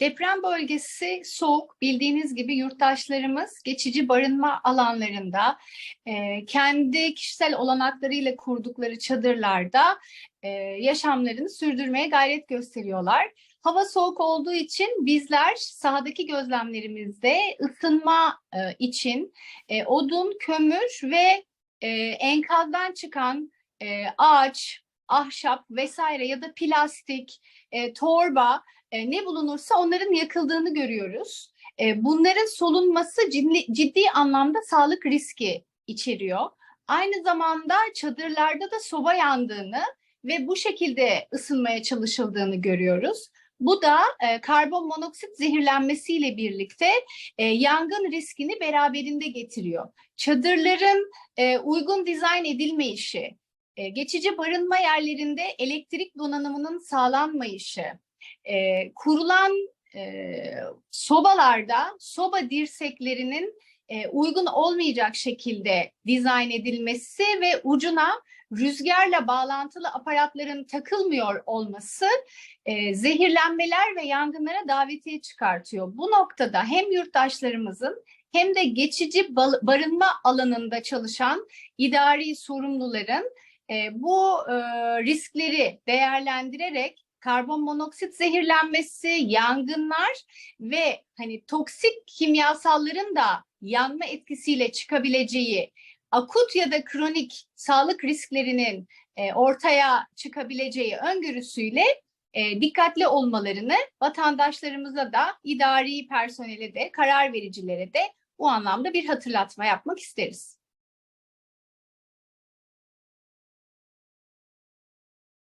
Deprem bölgesi soğuk. Bildiğiniz gibi yurttaşlarımız geçici barınma alanlarında e, kendi kişisel olanaklarıyla kurdukları çadırlarda e, yaşamlarını sürdürmeye gayret gösteriyorlar. Hava soğuk olduğu için bizler sahadaki gözlemlerimizde ısınma e, için odun, kömür ve enkazdan çıkan ağaç, ahşap vesaire ya da plastik, torba e, ne bulunursa onların yakıldığını görüyoruz. E, bunların solunması ciddi, ciddi anlamda sağlık riski içeriyor. Aynı zamanda çadırlarda da soba yandığını ve bu şekilde ısınmaya çalışıldığını görüyoruz. Bu da e, karbon monoksit zehirlenmesiyle birlikte e, yangın riskini beraberinde getiriyor. Çadırların e, uygun dizayn edilmeyişi, e, geçici barınma yerlerinde elektrik donanımının sağlanmayışı, e, kurulan e, sobalarda soba dirseklerinin e, uygun olmayacak şekilde dizayn edilmesi ve ucuna rüzgarla bağlantılı aparatların takılmıyor olması e, zehirlenmeler ve yangınlara davetiye çıkartıyor. Bu noktada hem yurttaşlarımızın hem de geçici barınma alanında çalışan idari sorumluların e, bu e, riskleri değerlendirerek karbon monoksit zehirlenmesi, yangınlar ve hani toksik kimyasalların da yanma etkisiyle çıkabileceği akut ya da kronik sağlık risklerinin e, ortaya çıkabileceği öngörüsüyle e, dikkatli olmalarını vatandaşlarımıza da idari personele de karar vericilere de bu anlamda bir hatırlatma yapmak isteriz.